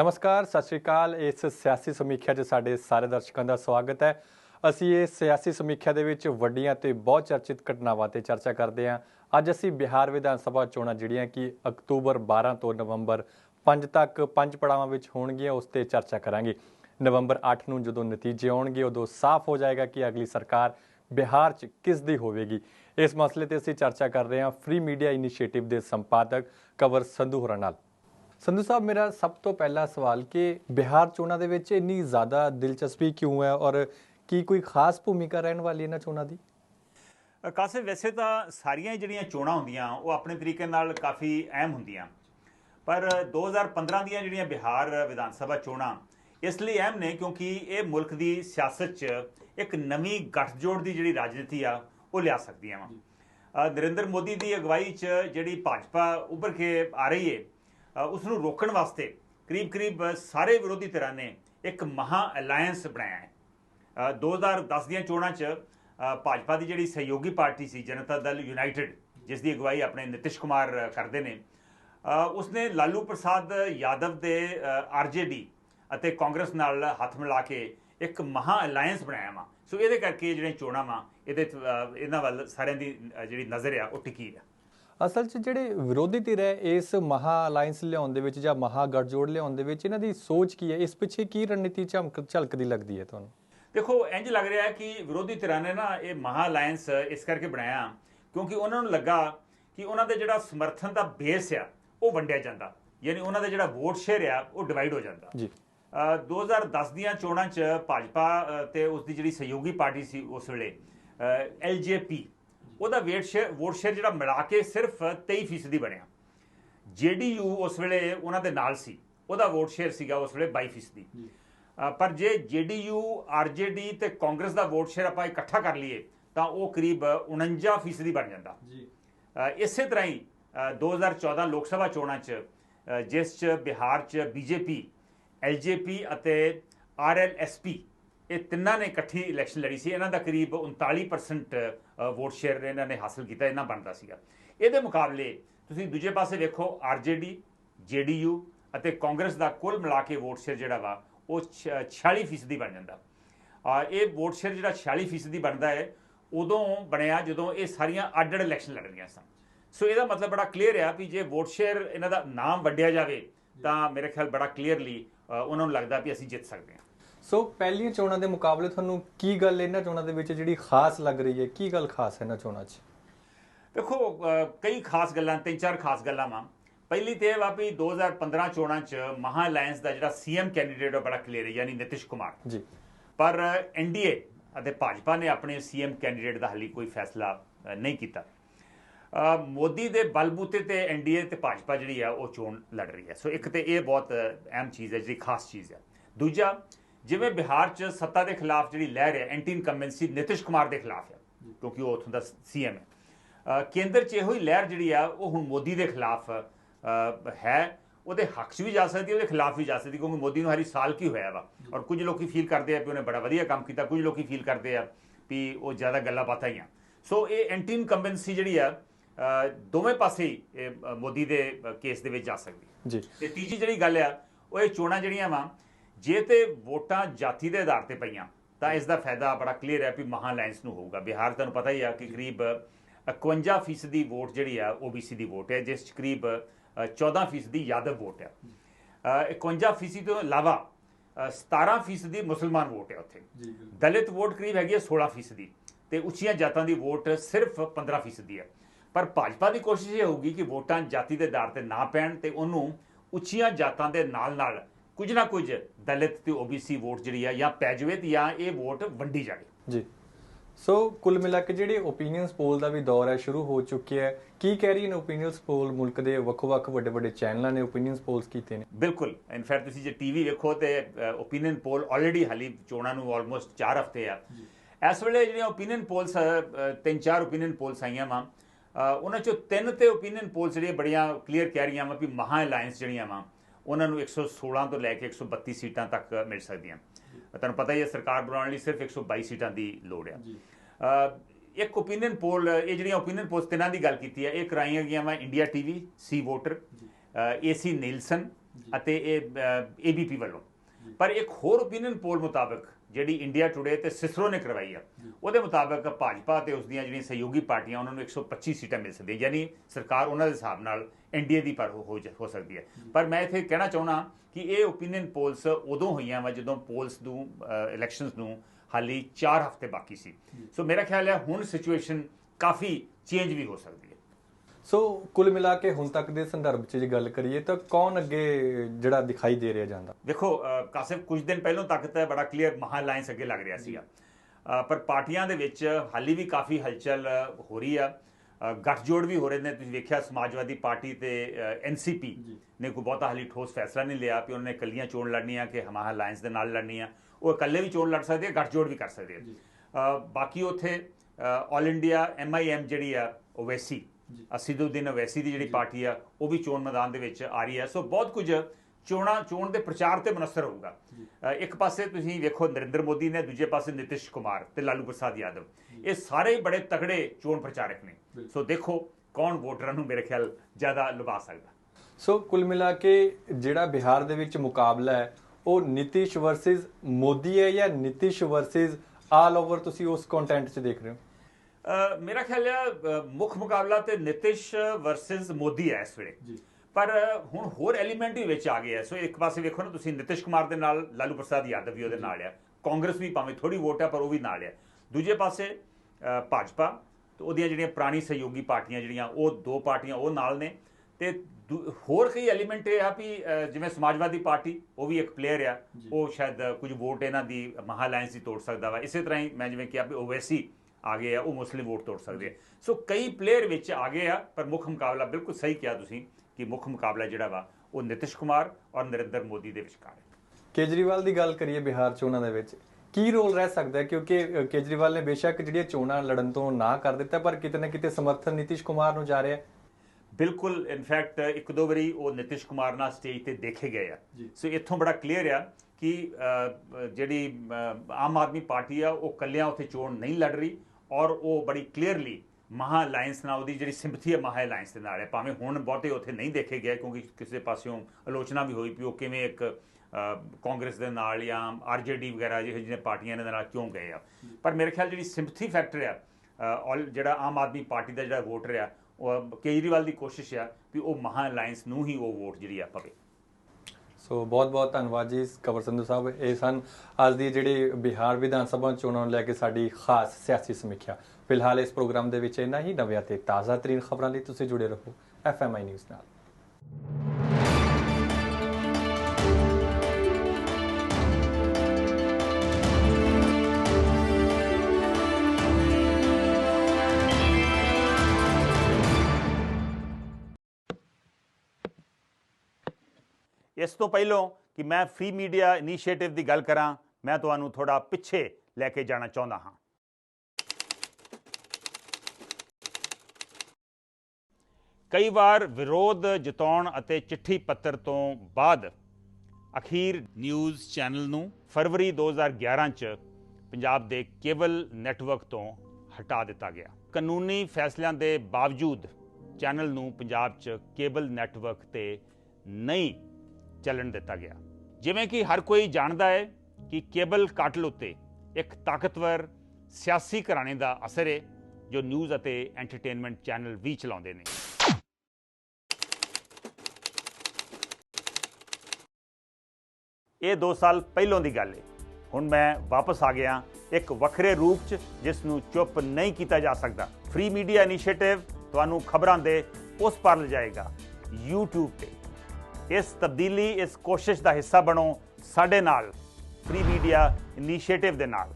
ਨਮਸਕਾਰ, ਸਤਿ ਸ਼੍ਰੀ ਅਕਾਲ। ਇਸ ਸਿਆਸੀ ਸਮੀਖਿਆ 'ਚ ਸਾਡੇ ਸਾਰੇ ਦਰਸ਼ਕਾਂ ਦਾ ਸਵਾਗਤ ਹੈ। ਅਸੀਂ ਇਸ ਸਿਆਸੀ ਸਮੀਖਿਆ ਦੇ ਵਿੱਚ ਵੱਡੀਆਂ ਤੇ ਬਹੁਤ ਚਰਚਿਤ ਘਟਨਾਵਾਂ ਤੇ ਚਰਚਾ ਕਰਦੇ ਹਾਂ। ਅੱਜ ਅਸੀਂ ਬਿਹਾਰ ਵਿਧਾਨ ਸਭਾ ਚੋਣਾਂ ਜਿਹੜੀਆਂ ਕਿ ਅਕਤੂਬਰ 12 ਤੋਂ ਨਵੰਬਰ 5 ਤੱਕ ਪੰਜ ਪੜਾਵਾਂ ਵਿੱਚ ਹੋਣਗੀਆਂ, ਉਸ ਤੇ ਚਰਚਾ ਕਰਾਂਗੇ। ਨਵੰਬਰ 8 ਨੂੰ ਜਦੋਂ ਨਤੀਜੇ ਆਉਣਗੇ, ਉਦੋਂ ਸਾਫ਼ ਹੋ ਜਾਏਗਾ ਕਿ ਅਗਲੀ ਸਰਕਾਰ ਬਿਹਾਰ 'ਚ ਕਿਸ ਦੀ ਹੋਵੇਗੀ। ਇਸ ਮਸਲੇ ਤੇ ਅਸੀਂ ਚਰਚਾ ਕਰ ਰਹੇ ਹਾਂ। ਫ੍ਰੀ ਮੀਡੀਆ ਇਨੀਸ਼ੀਏਟਿਵ ਦੇ ਸੰਪਾਦਕ ਕਵਰ ਸੰਧੂ ਹੋਰਾਂ ਨਾਲ। ਸੰਧੂ ਸਾਹਿਬ, ਮੇਰਾ ਸਭ ਤੋਂ ਪਹਿਲਾ ਸਵਾਲ ਕਿ ਬਿਹਾਰ ਚੋਣਾਂ ਦੇ ਵਿੱਚ ਇੰਨੀ ਜ਼ਿਆਦਾ ਦਿਲਚਸਪੀ ਕਿਉਂ ਹੈ ਔਰ ਕੀ ਕੋਈ ਖਾਸ ਭੂਮਿਕਾ ਰਹਿਣ ਵਾਲੀ ਇਹਨਾਂ ਚੋਣਾਂ ਦੀ? ਕਾਸੇ ਵੈਸੇ ਤਾਂ ਸਾਰੀਆਂ ਹੀ ਜਿਹੜੀਆਂ ਚੋਣਾਂ ਹੁੰਦੀਆਂ, ਉਹ ਆਪਣੇ ਤਰੀਕੇ ਨਾਲ ਕਾਫੀ ਅਹਿਮ ਹੁੰਦੀਆਂ। ਪਰ 2015 ਦੀਆਂ ਜਿਹੜੀਆਂ ਬਿਹਾਰ ਵਿਧਾਨ ਸਭਾ ਚੋਣਾਂ, ਇਸ ਲਈ ਅਹਿਮ ਨੇ ਕਿਉਂਕਿ ਇਹ ਮੁਲਕ ਦੀ ਸਿਆਸਤ 'ਚ ਇੱਕ ਨਵੀਂ ਗੱਠਜੋੜ ਦੀ ਜਿਹੜੀ ਰਾਜਨੀਤੀ ਆ, ਉਹ ਲਿਆ ਸਕਦੀਆਂ ਵਾ। ਨਰਿੰਦਰ ਮੋਦੀ ਦੀ ਅਗਵਾਈ 'ਚ ਜਿਹੜੀ ਭਾਜਪਾ ਉੱਭਰ ਕੇ ਆ ਰਹੀ ਹੈ ਉਸ ਨੂੰ ਰੋਕਣ ਵਾਸਤੇ ਕਰੀਬ-ਕਰੀਬ ਸਾਰੇ ਵਿਰੋਧੀ ਧਿਰਾਂ ਨੇ ਇੱਕ ਮਹਾ ਅਲਾਈਅੰਸ ਬਣਾਇਆ ਹੈ। ਅ, 2010 ਦੀਆਂ ਚੋਣਾਂ 'ਚ ਭਾਜਪਾ ਦੀ ਜਿਹੜੀ ਸਹਿਯੋਗੀ ਪਾਰਟੀ ਸੀ ਜਨਤਾ ਦਲ ਯੂਨਾਈਟਿਡ ਜਿਸ ਦੀ ਅਗਵਾਈ ਆਪਣੇ ਨਿਤਿਸ਼ ਕੁਮਾਰ ਕਰਦੇ ਨੇ ਉਸਨੇ ਲਾਲੂ ਪ੍ਰਸਾਦ ਯਾਦਵ ਦੇ ਆਰਜੇਡੀ ਅਤੇ ਕਾਂਗਰਸ ਨਾਲ ਹੱਥ ਮਿਲਾ ਕੇ ਇੱਕ ਮਹਾ ਅਲਾਈਅੰਸ ਬਣਾਇਆ ਵਾ। ਸੋ ਇਹਦੇ ਕਰਕੇ ਜਿਹੜੀਆਂ ਚੋਣਾਂ ਵਾ ਇਹਦੇ ਇਹਨਾਂ ਵੱਲ ਸਾਰਿਆਂ ਦੀ ਜਿਹੜੀ ਨਜ਼ਰ ਆ ਉਹ ਟਿਕੀ ਆ। ਅਸਲ 'ਚ ਜਿਹੜੇ ਵਿਰੋਧੀ ਧਿਰ ਹੈ ਇਸ ਮਹਾ ਅਲਾਈਅੰਸ ਲਿਆਉਣ ਦੇ ਵਿੱਚ ਜਾਂ ਮਹਾ ਗੱਠਜੋੜ ਲਿਆਉਣ ਦੇ ਵਿੱਚ ਇਹਨਾਂ ਦੀ ਸੋਚ ਕੀ ਹੈ? ਇਸ ਪਿੱਛੇ ਕੀ ਰਣਨੀਤੀ ਝਮਕ ਝਲਕਦੀ ਲੱਗਦੀ ਹੈ ਤੁਹਾਨੂੰ? ਦੇਖੋ ਇੰਜ ਲੱਗ ਰਿਹਾ ਹੈ ਕਿ ਵਿਰੋਧੀ ਧਿਰਾਂ ਨੇ ਨਾ ਇਹ ਮਹਾ ਅਲਾਈਅੰਸ ਇਸ ਕਰਕੇ ਬਣਾਇਆ ਕਿਉਂਕਿ ਉਹਨਾਂ ਨੂੰ ਲੱਗਾ ਕਿ ਉਹਨਾਂ ਦੇ ਜਿਹੜਾ ਸਮਰਥਨ ਦਾ ਬੇਸ ਆ ਉਹ ਵੰਡਿਆ ਜਾਂਦਾ। ਯਾਨੀ ਉਹਨਾਂ ਦਾ ਜਿਹੜਾ ਵੋਟ ਸ਼ੇਅਰ ਆ ਉਹ ਡਿਵਾਈਡ ਹੋ ਜਾਂਦਾ। ਜੀ। ਅ, 2010 ਦੀਆਂ ਚੋਣਾਂ 'ਚ ਭਾਜਪਾ ਤੇ ਉਸ ਦੀ ਜਿਹੜੀ ਸਹਿਯੋਗੀ ਪਾਰਟੀ ਸੀ ਉਸ ਵੇਲੇ ਐਲਜੇਪੀ ਉਹਦਾ ਵੇਟ ਸ਼ੇਅਰ ਵੋਟ ਸ਼ੇਅਰ ਜਿਹੜਾ ਮਿਲਾ ਕੇ ਸਿਰਫ 23% ਬਣਿਆ। ਜੇਡੀਯੂ ਉਸ ਵੇਲੇ ਉਹਨਾਂ ਦੇ ਨਾਲ ਸੀ। ਉਹਦਾ ਵੋਟ ਸ਼ੇਅਰ ਸੀਗਾ ਉਸ ਵੇਲੇ 22% ਅ, ਪਰ ਜੇ ਜੇਡੀਯੂ ਆਰਜੇਡੀ ਤੇ ਕਾਂਗਰਸ ਦਾ ਵੋਟ ਸ਼ੇਅਰ ਆਪਾਂ ਇਕੱਠਾ ਕਰ ਲਈਏ ਤਾਂ ਉਹ ਕਰੀਬ 49% ਬਣ ਜਾਂਦਾ। ਜੀ। ਇਸੇ ਤਰ੍ਹਾਂ ਹੀ ਅ, 2014 ਲੋਕ ਸਭਾ ਚੋਣਾਂ 'ਚ ਜਿਸ 'ਚ ਬਿਹਾਰ 'ਚ ਬੀਜੇਪੀ ਐਲਜੇਪੀ ਅਤੇ ਆਰਐਲਐਸਪੀ ਇਹ ਤਿੰਨਾਂ ਨੇ ਇਕੱਠੀ ਇਲੈਕਸ਼ਨ ਲੜੀ ਸੀ। ਇਹਨਾਂ ਦਾ ਕਰੀਬ 39% ਵੋਟ ਸ਼ੇਅਰ ਇਹਨਾਂ ਨੇ ਹਾਸਲ ਕੀਤਾ ਇਹਨਾਂ ਬਣਦਾ ਸੀਗਾ। ਇਹਦੇ ਮੁਕਾਬਲੇ ਤੁਸੀਂ ਦੂਜੇ ਪਾਸੇ ਵੇਖੋ ਆਰਜੇਡੀ ਜੇਡੀਯੂ ਅਤੇ ਕਾਂਗਰਸ ਦਾ ਕੁੱਲ ਮਿਲਾ ਕੇ ਵੋਟ ਸ਼ੇਅਰ ਜਿਹੜਾ ਵਾ, ਉਹ 46% ਬਣ ਜਾਂਦਾ। ਆ ਇਹ ਵੋਟ ਸ਼ੇਅਰ ਜਿਹੜਾ 46% ਬਣਦਾ ਹੈ, ਉਦੋਂ ਬਣਿਆ ਜਦੋਂ ਇਹ ਸਾਰੀਆਂ ਅੱਡ-ਅੱਡ ਇਲੈਕਸ਼ਨ ਲੜ ਰਹੀਆਂ ਸਨ। ਸੋ ਇਹਦਾ ਮਤਲਬ ਬੜਾ ਕਲੀਅਰ ਆ ਵੀ ਜੇ ਵੋਟ ਸ਼ੇਅਰ ਇਹਨਾਂ ਦਾ ਨਾਮ ਵੰਡਿਆ ਜਾਵੇ, ਤਾਂ ਮੇਰੇ ਖਿਆਲ ਬੜਾ ਕਲੀਅਰਲੀ ਉਹਨਾਂ ਨੂੰ ਲੱਗਦਾ ਵੀ ਅਸੀਂ ਜਿੱਤ ਸਕਦੇ ਹਾਂ। ਸੋ ਪਹਿਲੀਆਂ ਚੋਣਾਂ ਦੇ ਮੁਕਾਬਲੇ ਤੁਹਾਨੂੰ ਕੀ ਗੱਲ ਇਹਨਾਂ ਚੋਣਾਂ ਦੇ ਵਿੱਚ ਜਿਹੜੀ ਖਾਸ ਲੱਗ ਰਹੀ ਹੈ? ਕੀ ਗੱਲ ਖਾਸ ਹੈ ਇਹਨਾਂ ਚੋਣਾਂ 'ਚ? ਦੇਖੋ ਕਈ ਖਾਸ ਗੱਲਾਂ ਤਿੰਨ ਚਾਰ ਖਾਸ ਗੱਲਾਂ ਵਾਂ। ਪਹਿਲੀ ਤੇ ਵਾ ਵੀ 2015 ਚੋਣਾਂ 'ਚ ਮਹਾ ਅਲਾਈਅੰਸ ਦਾ ਜਿਹੜਾ ਸੀਐਮ ਕੈਂਡੀਡੇਟ ਉਹ ਬੜਾ ਕਲੀਅਰ ਹੈ ਯਾਨੀ ਨਿਤਿਸ਼ ਕੁਮਾਰ। ਜੀ। ਪਰ ਐਨਡੀਏ ਅਤੇ ਭਾਜਪਾ ਨੇ ਆਪਣੇ ਸੀਐਮ ਕੈਂਡੀਡੇਟ ਦਾ ਹਾਲੀ ਕੋਈ ਫੈਸਲਾ ਨਹੀਂ ਕੀਤਾ। ਮੋਦੀ ਦੇ ਬਲਬੂਤੇ ਤੇ ਐਨਡੀਏ ਤੇ ਭਾਜਪਾ ਜਿਹੜੀ ਆ ਉਹ ਚੋਣ ਲੜ ਰਹੀ ਹੈ। ਸੋ ਇੱਕ ਤੇ ਇਹ ਬਹੁਤ ਅਹਿਮ ਚੀਜ਼ ਹੈ ਜਿਹੜੀ ਖਾਸ ਚੀਜ਼ ਹੈ। ਦੂਜਾ ਜਿਵੇਂ ਬਿਹਾਰ 'ਚ ਸੱਤਾ ਦੇ ਖਿਲਾਫ ਜਿਹੜੀ ਲਹਿਰ ਹੈ ਐਂਟੀ ਇਨਕੰਬੈਂਸੀ ਨਿਤਿਸ਼ ਕੁਮਾਰ ਦੇ ਖਿਲਾਫ ਹੈ ਕਿਉਂਕਿ ਉਹ ਉੱਥੋਂ ਦਾ ਸੀਐਮ ਹੈ। ਕੇਂਦਰ 'ਚ ਇਹੋ ਹੀ ਲਹਿਰ ਜਿਹੜੀ ਆ ਉਹ ਹੁਣ ਮੋਦੀ ਦੇ ਖਿਲਾਫ ਹੈ। ਉਹਦੇ ਹੱਕ 'ਚ ਵੀ ਜਾ ਸਕਦੀ ਉਹਦੇ ਖਿਲਾਫ ਵੀ ਜਾ ਸਕਦੀ ਕਿਉਂਕਿ ਮੋਦੀ ਨੂੰ ਹਰੀ ਸਾਲ ਕੀ ਹੋਇਆ ਵਾ। ਔਰ ਕੁਝ ਲੋਕੀ ਫੀਲ ਕਰਦੇ ਆ ਕਿ ਉਹਨੇ ਬੜਾ ਵਧੀਆ ਕੰਮ ਕੀਤਾ ਕੁਝ ਲੋਕੀ ਫੀਲ ਕਰਦੇ ਆ ਵੀ ਉਹ ਜ਼ਿਆਦਾ ਗੱਲਾਂ ਬਾਤਾਂ ਹੀ ਆ। ਸੋ ਇਹ ਐਂਟੀ ਇਨਕੰਬੈਂਸੀ ਜਿਹੜੀ ਆ ਦੋਵੇਂ ਪਾਸੇ ਮੋਦੀ ਦੇ ਕੇਸ ਦੇ ਵਿੱਚ ਜਾ ਸਕਦੀ ਜੀ। ਤੇ ਤੀਜੀ ਜਿਹੜੀ ਗੱਲ ਆ ਉਹ ਇਹ ਚੋਣਾਂ ਜਿਹੜੀਆਂ ਵਾ ਜੇ ਤੇ ਵੋਟਾਂ ਜਾਤੀ ਦੇ ਆਧਾਰ ਤੇ ਪਈਆਂ ਤਾਂ ਇਸ ਦਾ ਫਾਇਦਾ ਬੜਾ ਕਲੀਅਰ ਹੈ ਵੀ ਮਹਾ ਅਲਾਈਅੰਸ ਨੂੰ ਹੋਊਗਾ। ਬਿਹਾਰ ਤੁਹਾਨੂੰ ਪਤਾ ਹੀ ਆ ਕਿ ਕਰੀਬ 51% ਦੀ ਵੋਟ ਜਿਹੜੀ ਆ OBC ਦੀ ਵੋਟ ਹੈ ਜਿਸ ਚ ਕਰੀਬ ਅ, 14% ਦੀ ਯਾਦਵ ਵੋਟ ਹੈ। ਅ, 51% ਤੋਂ ਇਲਾਵਾ ਅ, 17% ਦੀ ਮੁਸਲਮਾਨ ਵੋਟ ਹੈ ਉੱਥੇ। ਦਲਿਤ ਵੋਟ ਕਰੀਬ ਹੈਗੀ ਹੈ 16% ਦੀ ਤੇ ਉੱਚੀਆਂ ਜਾਤਾਂ ਦੀ ਵੋਟ ਸਿਰਫ 15% ਦੀ ਹੈ। ਪਰ ਭਾਜਪਾ ਦੀ ਕੋਸ਼ਿਸ਼ ਇਹ ਹੋਊਗੀ ਕਿ ਵੋਟਾਂ ਜਾਤੀ ਦੇ ਆਧਾਰ ਤੇ ਨਾ ਪੈਣ ਤੇ ਉਹਨੂੰ ਉੱਚੀਆਂ ਜਾਤਾਂ ਦੇ ਨਾਲ ਨਾਲ ਕੁਝ ਨਾ ਕੁਝ ਦਲਿਤ ਤੇ OBC ਵੋਟ ਜਿਹੜੀ ਆ ਜਾਂ ਪੈ ਜਾਵੇ ਤੇ ਜਾਂ ਇਹ ਵੋਟ ਵੰਡੀ ਜਾਵੇ। ਜੀ। ਸੋ ਕੁੱਲ ਮਿਲਾ ਕੇ ਜਿਹੜੇ ਓਪੀਨੀਅਨਸ ਪੋਲ ਦਾ ਵੀ ਦੌਰ ਹੈ ਸ਼ੁਰੂ ਹੋ ਚੁੱਕਿਆ ਹੈ ਕੀ ਕਹਿ ਰਹੀ ਨੇ ਓਪੀਨੀਅਨਸ ਪੋਲ ਮੁਲਕ ਦੇ ਵੱਖ-ਵੱਖ ਵੱਡੇ-ਵੱਡੇ ਚੈਨਲਾਂ ਨੇ ਓਪੀਨੀਅਨਸ ਪੋਲਸ ਕੀਤੇ ਨੇ? ਬਿਲਕੁਲ। ਇਨਫੈਕਟ ਤੁਸੀਂ ਜੇ ਟੀਵੀ ਵੇਖੋ ਤੇ ਓਪੀਨੀਅਨ ਪੋਲ ਆਲਰੇਡੀ ਹਾਲੀ ਚੋਣਾਂ ਨੂੰ ਆਲਮੋਸਟ 4 ਹਫ਼ਤੇ ਆ। ਇਸ ਵੇਲੇ ਜਿਹੜੀਆਂ ਓਪੀਨੀਅਨ ਪੋਲਸ ਤਿੰਨ ਚਾਰ ਓਪੀਨੀਅਨ ਪੋਲਸ ਆਈਆਂ ਵਾ। ਉਹਨਾਂ ਚੋਂ ਤਿੰਨ ਤੇ ਓਪੀਨੀਅਨ ਪੋਲਸ ਜਿਹੜੀਆਂ ਬੜੀਆਂ ਕਲੀਅਰ ਕਹਿ ਰਹੀਆਂ ਵਾ ਵੀ ਮਹਾ ਅਲਾਈਅੰਸ ਜਿਹੜੀਆਂ ਵਾ। ਉਹਨਾਂ ਨੂੰ 116 ਤੋਂ ਲੈ ਕੇ 132 ਸੀਟਾਂ ਤੱਕ ਮਿਲ ਸਕਦੀਆਂ। ਤੁਹਾਨੂੰ ਪਤਾ ਹੀ ਹੈ ਸਰਕਾਰ ਬਣਾਉਣ ਲਈ ਸਿਰਫ 122 ਸੀਟਾਂ ਦੀ ਲੋੜ ਆ। ਅ, ਇੱਕ ਓਪੀਨੀਅਨ ਪੋਲ ਇਹ ਜਿਹੜੀਆਂ ਓਪੀਨੀਅਨ ਪੋਲਸ ਤਿੰਨਾਂ ਦੀ ਗੱਲ ਕੀਤੀ ਹੈ ਇਹ ਕਰਾਈਆਂ ਗਈਆਂ ਵਾ India TV C voter AC Nielsen ਅਤੇ ਇਹ ਏਬੀਪੀ ਵੱਲੋਂ। ਪਰ ਇੱਕ ਹੋਰ ਓਪੀਨੀਅਨ ਪੋਲ ਮੁਤਾਬਕ ਜਿਹੜੀ ਇੰਡੀਆ ਟੁਡੇ ਤੇ ਸਿਸਰੋ ਨੇ ਕਰਵਾਈ ਆ ਉਹਦੇ ਮੁਤਾਬਕ ਭਾਜਪਾ ਤੇ ਉਸ ਦੀਆਂ ਜਿਹੜੀਆਂ ਸਹਿਯੋਗੀ ਪਾਰਟੀਆਂ ਉਹਨਾਂ ਨੂੰ 125 ਸੀਟਾਂ ਮਿਲ ਸਕਦੀਆਂ ਯਾਨੀ ਸਰਕਾਰ ਉਹਨਾਂ ਦੇ ਹਿਸਾਬ ਨਾਲ ਐਨਡੀਏ ਦੀ ਪਰ ਹੋ ਸਕਦੀ ਹੈ। ਪਰ ਮੈਂ ਇੱਥੇ ਕਹਿਣਾ ਚਾਹੁੰਦਾ ਕਿ ਇਹ ਓਪੀਨੀਅਨ ਪੋਲਸ ਉਦੋਂ ਹੋਈਆਂ ਵਾ ਜਦੋਂ ਪੋਲਸ ਨੂੰ ਇਲੈਕਸ਼ਨਸ ਨੂੰ ਹਾਲੀ 4 ਹਫ਼ਤੇ ਬਾਕੀ ਸੀ। ਸੋ ਮੇਰਾ ਖਿਆਲ ਹੈ ਹੁਣ ਸਿਚੁਏਸ਼ਨ ਕਾਫੀ ਚੇਂਜ ਵੀ ਹੋ ਸਕਦੀ ਹੈ। ਸੋ ਕੁੱਲ ਮਿਲਾ ਕੇ ਹੁਣ ਤੱਕ ਦੇ ਸੰਦਰਭ 'ਚ ਜੇ ਗੱਲ ਕਰੀਏ ਤਾਂ ਕੌਣ ਅੱਗੇ ਜਿਹੜਾ ਦਿਖਾਈ ਦੇ ਰਿਹਾ ਜਾਂਦਾ? ਅ, ਕਾਸਿਫ ਕੁਝ ਦਿਨ ਪਹਿਲਾਂ ਤੱਕ ਤਾਂ ਬੜਾ ਕਲੀਅਰ ਮਹਾ ਅਲਾਈਅੰਸ ਅੱਗੇ ਲੱਗ ਰਿਹਾ ਸੀਗਾ। ਪਰ ਪਾਰਟੀਆਂ ਦੇ ਵਿੱਚ ਹਾਲੀ ਵੀ ਕਾਫੀ ਹਲਚਲ ਹੋ ਰਹੀ ਆ। ਗੱਠਜੋੜ ਵੀ ਹੋ ਰਹੇ ਨੇ। ਤੁਸੀਂ ਵੇਖਿਆ ਸਮਾਜਵਾਦੀ ਪਾਰਟੀ ਤੇ ਐਨਸੀਪੀ ਨੇ ਕੋਈ ਬਹੁਤਾ ਹਾਲੀ ਠੋਸ ਫੈਸਲਾ ਨਹੀਂ ਲਿਆ ਕਿ ਉਹਨਾਂ ਨੇ ਇਕੱਲੀਆਂ ਚੋਣ ਲੜਨੀਆਂ ਕਿ ਮਹਾ ਅਲਾਈਅੰਸ ਦੇ ਨਾਲ ਲੜਨੀਆਂ। ਉਹ ਇਕੱਲੇ ਵੀ ਚੋਣ ਲੜ ਸਕਦੇ ਆ ਗੱਠਜੋੜ ਵੀ ਕਰ ਸਕਦੇ ਆ। ਬਾਕੀ ਉੱਥੇ ਆਲ ਇੰਡੀਆ ਐਮਆਈਐਮ ਜਿਹੜੀ ਆ ਓਵੈਸੀ ਅਸੀਦੁੱਦੀਨ ਓਵੈਸੀ ਦੀ ਜਿਹੜੀ ਪਾਰਟੀ ਆ ਉਹ ਵੀ ਚੋਣ ਮੈਦਾਨ ਦੇ ਵਿੱਚ ਆ ਰਹੀ ਹੈ। ਸੋ ਬਹੁਤ ਕੁਝ ਚੋਣਾਂ ਚੋਣ ਦੇ ਪ੍ਰਚਾਰ ਤੇ ਮਨਸਰ ਹੋਊਗਾ। ਇੱਕ ਪਾਸੇ ਤੁਸੀਂ ਵੇਖੋ ਨਰਿੰਦਰ ਮੋਦੀ ਨੇ ਦੂਜੇ ਪਾਸੇ ਨਿਤਿਸ਼ ਕੁਮਾਰ ਤੇ ਲਾਲੂ ਪ੍ਰਸਾਦ ਯਾਦਵ। ਇਹ ਸਾਰੇ ਹੀ ਬੜੇ ਤਗੜੇ ਚੋਣ ਪ੍ਰਚਾਰਕ ਨੇ। ਸੋ ਦੇਖੋ ਕੌਣ ਵੋਟਰਾਂ ਨੂੰ ਮੇਰੇ ਖਿਆਲ ਜ਼ਿਆਦਾ ਲੁਭਾ ਸਕਦਾ। ਸੋ ਕੁੱਲ ਮਿਲਾ ਕੇ ਜਿਹੜਾ ਬਿਹਾਰ ਦੇ ਵਿੱਚ ਮੁਕਾਬਲਾ ਹੈ ਉਹ ਨਿਤਿਸ਼ ਵਰਸਸ ਮੋਦੀ ਹੈ ਜਾਂ ਨਿਤਿਸ਼ ਵਰਸਸ ਆਲ ਓਵਰ ਤੁਸੀਂ ਉਸ ਕੰਟੈਂਟ 'ਚ ਦੇਖ ਰਹੇ ਹੋ? ਮੇਰਾ ਖਿਆਲ ਹੈ ਮੁੱਖ ਮੁਕਾਬਲਾ ਤੇ ਨਿਤਿਸ਼ ਵਰਸਸ ਮੋਦੀ ਹੈ ਇਸ ਵੇਲੇ। ਪਰ ਹੁਣ ਹੋਰ ਐਲੀਮੈਂਟ ਵੀ ਵਿੱਚ ਆ ਗਏ ਆ। ਸੋ ਇੱਕ ਪਾਸੇ ਵੇਖੋ ਨਾ ਤੁਸੀਂ ਨਿਤਿਸ਼ ਕੁਮਾਰ ਦੇ ਨਾਲ ਲਾਲੂ ਪ੍ਰਸਾਦ ਯਾਦਵ ਵੀ ਉਹਦੇ ਨਾਲ ਆ। ਕਾਂਗਰਸ ਵੀ ਭਾਵੇਂ ਥੋੜੀ ਵੋਟ ਆ ਪਰ ਉਹ ਵੀ ਨਾਲ ਆ। ਦੂਜੇ ਪਾਸੇ ਭਾਜਪਾ ਤੇ ਉਹਦੀਆਂ ਜਿਹੜੀਆਂ ਪੁਰਾਣੀ ਸਹਿਯੋਗੀ ਪਾਰਟੀਆਂ ਜਿਹੜੀਆਂ ਉਹ ਦੋ ਪਾਰਟੀਆਂ ਉਹ ਨਾਲ ਨੇ। ਤੇ ਹੋਰ ਕਈ ਐਲੀਮੈਂਟ ਇਹ ਆ ਵੀ ਜਿਵੇਂ ਸਮਾਜਵਾਦੀ ਪਾਰਟੀ ਉਹ ਵੀ ਇੱਕ ਪਲੇਅਰ ਆ। ਉਹ ਸ਼ਾਇਦ ਕੁਝ ਵੋਟ ਇਹਨਾਂ ਦੀ ਮਹਾ ਅਲਾਈਅੰਸ ਦੀ ਤੋੜ ਸਕਦਾ ਵਾ। ਇਸੇ ਤਰ੍ਹਾਂ ਹੀ ਮੈਂ ਜਿਵੇਂ ਕਿਹਾ ਵੀ ਓਵੈਸੀ ਆ ਗਏ ਆ ਉਹ ਮੁਸਲਿਮ ਵੋਟ ਤੋੜ ਸਕਦੇ ਆ ਸੋ ਕਈ ਪਲੇਅਰ ਵਿੱਚ ਆ ਗਏ ਆ ਪਰ ਮੁੱਖ ਮੁਕਾਬਲਾ ਬਿਲਕੁਲ ਸਹੀ ਕਿਹਾ ਤੁਸੀਂ ਕਿ ਮੁੱਖ ਮੁਕਾਬਲਾ ਜਿਹੜਾ ਵਾ ਉਹ ਨਿਤਿਸ਼ ਕੁਮਾਰ ਔਰ ਨਰਿੰਦਰ ਮੋਦੀ ਦੇ ਵਿਚਕਾਰ ਹੈ ਕੇਜਰੀਵਾਲ ਦੀ ਗੱਲ ਕਰੀਏ ਬਿਹਾਰ ਚੋਣਾਂ ਦੇ ਵਿੱਚ ਕੀ ਰੋਲ ਰਹਿ ਸਕਦਾ ਹੈ ਕਿਉਂਕਿ ਕੇਜਰੀਵਾਲ ਨੇ ਬੇਸ਼ੱਕ ਜਿਹੜੀਆਂ ਚੋਣਾਂ ਲੜਨ ਤੋਂ ਨਾ ਕਰ ਦਿੱਤਾ ਪਰ ਕਿਤੇ ਨਾ ਕਿਤੇ ਸਮਰਥਨ ਨਿਤਿਸ਼ ਕੁਮਾਰ ਨੂੰ ਜਾ ਰਿਹਾ ਹੈ ਬਿਲਕੁਲ ਇਨਫੈਕਟ ਇੱਕ ਦੋ ਵਾਰੀ ਉਹ ਨਿਤਿਸ਼ ਕੁਮਾਰ ਨਾਲ ਸਟੇਜ ਤੇ ਦੇਖੇ ਗਏ ਆ ਸੋ ਇੱਥੋਂ ਬੜਾ ਕਲੀਅਰ ਆ ਕਿ ਜਿਹੜੀ ਆਮ ਆਦਮੀ ਪਾਰਟੀ ਆ ਉਹ ਕੱਲਿਆਂ ਉੱਥੇ ਚੋਣ ਨਹੀਂ ਲੜ ਰਹੀ ਔਰ ਉਹ ਬੜੀ ਕਲੀਅਰਲੀ ਮਹਾ ਅਲਾਈਅੰਸ ਨਾਲ ਉਹਦੀ ਜਿਹੜੀ ਸਿੰਪਥੀ ਹੈ ਮਹਾ ਅਲਾਈਅੰਸ ਦੇ ਨਾਲ ਹੈ। ਭਾਵੇਂ ਹੁਣ ਬਹੁਤੇ ਉੱਥੇ ਨਹੀਂ ਦੇਖੇ ਗਏ ਕਿਉਂਕਿ ਕਿਸੇ ਪਾਸਿਓਂ ਆਲੋਚਨਾ ਵੀ ਹੋਈ ਵੀ ਉਹ ਕਿਵੇਂ ਇੱਕ ਕਾਂਗਰਸ ਦੇ ਨਾਲ ਜਾਂ ਆਰਜੇਡੀ ਵਗੈਰਾ ਜਿਹੇ ਜਿਹੇ ਪਾਰਟੀਆਂ ਦੇ ਨਾਲ ਕਿਉਂ ਗਏ ਆ। ਪਰ ਮੇਰੇ ਖਿਆਲ ਜਿਹੜੀ ਸਿੰਪਥੀ ਫੈਕਟਰ ਆ ਅ, ਜਿਹੜਾ ਆਮ ਆਦਮੀ ਪਾਰਟੀ ਦਾ ਜਿਹੜਾ ਵੋਟਰ ਆ ਉਹ ਕੇਜਰੀਵਾਲ ਦੀ ਕੋਸ਼ਿਸ਼ ਆ ਵੀ ਉਹ ਮਹਾ ਅਲਾਈਅੰਸ ਨੂੰ ਹੀ ਉਹ ਵੋਟ ਜਿਹੜੀ ਆ ਪਵੇ। ਸੋ ਬਹੁਤ ਬਹੁਤ ਧੰਨਵਾਦ ਜੀ ਕਵਰ ਸੰਧੂ ਸਾਹਿਬ। ਇਹ ਸਨ ਅੱਜ ਦੀ ਜਿਹੜੀ ਬਿਹਾਰ ਵਿਧਾਨ ਸਭਾ ਚੋਣਾਂ ਨੂੰ ਲੈ ਕੇ ਸਾਡੀ ਖਾਸ ਸਿਆਸੀ ਸਮੀਖਿਆ। ਫਿਲਹਾਲ ਇਸ ਪ੍ਰੋਗਰਾਮ ਦੇ ਵਿੱਚ ਇੰਨਾ ਹੀ। ਨਵਿਆਂ ਤੇ ਤਾਜ਼ਾ ਤਰੀਨ ਖਬਰਾਂ ਲਈ ਤੁਸੀਂ ਜੁੜੇ ਰਹੋ ਐਫਐਮਆਈ ਨਿਊਜ਼ ਨਾਲ। ਇਸ ਤੋਂ ਪਹਿਲਾਂ ਕਿ ਮੈਂ ਫ੍ਰੀ ਮੀਡੀਆ ਇਨੀਸ਼ੀਏਟਿਵ ਦੀ ਗੱਲ ਕਰਾਂ, ਮੈਂ ਤੁਹਾਨੂੰ ਥੋੜਾ ਪਿੱਛੇ ਲੈ ਕੇ ਜਾਣਾ ਚਾਹੁੰਦਾ ਹਾਂ। ਕਈ ਵਾਰ ਵਿਰੋਧ ਜਤਾਉਣ ਅਤੇ ਚਿੱਠੀ ਪੱਤਰ ਤੋਂ ਬਾਅਦ ਅਖੀਰ ਨਿਊਜ਼ ਚੈਨਲ ਨੂੰ ਫਰਵਰੀ 2011 ਚ ਪੰਜਾਬ ਦੇ ਕੇਬਲ ਨੈਟਵਰਕ ਤੋਂ ਹਟਾ ਦਿੱਤਾ ਗਿਆ। ਕਾਨੂੰਨੀ ਫੈਸਲਿਆਂ ਦੇ ਬਾਵਜੂਦ ਚੈਨਲ ਨੂੰ ਪੰਜਾਬ 'ਚ ਕੇਬਲ ਨੈਟਵਰਕ ਤੇ ਨਹੀਂ ਚੱਲਣ ਦਿੱਤਾ ਗਿਆ। ਜਿਵੇਂ ਕਿ ਹਰ ਕੋਈ ਜਾਣਦਾ ਹੈ ਕਿ ਕੇਬਲ ਕਾਟਲ ਉੱਤੇ ਇੱਕ ਤਾਕਤਵਰ ਸਿਆਸੀ ਘਰਾਣੇ ਦਾ ਅਸਰ ਹੈ, ਜੋ ਨਿਊਜ਼ ਅਤੇ ਐਂਟਰਟੇਨਮੈਂਟ ਚੈਨਲ ਵੀ ਚਲਾਉਂਦੇ ਨੇ। ਇਹ 2 ਸਾਲ ਪਹਿਲਾਂ ਦੀ ਗੱਲ ਹੈ। ਹੁਣ ਮੈਂ ਵਾਪਸ ਆ ਗਿਆ ਇੱਕ ਵੱਖਰੇ ਰੂਪ 'ਚ ਜਿਸ ਨੂੰ ਚੁੱਪ ਨਹੀਂ ਕੀਤਾ ਜਾ ਸਕਦਾ। ਫ੍ਰੀ ਮੀਡੀਆ ਇਨੀਸ਼ੀਏਟਿਵ ਤੁਹਾਨੂੰ ਖਬਰਾਂ ਦੇ ਉਸ ਪਰ ਲਿਜਾਏਗਾ YouTube ਤੇ। ਇਸ ਤਬਦੀਲੀ ਇਸ ਕੋਸ਼ਿਸ਼ ਦਾ ਹਿੱਸਾ ਬਣੋ ਸਾਡੇ ਨਾਲ ਫ੍ਰੀ ਮੀਡੀਆ ਇਨੀਸ਼ੀਏਟਿਵ ਦੇ ਨਾਲ।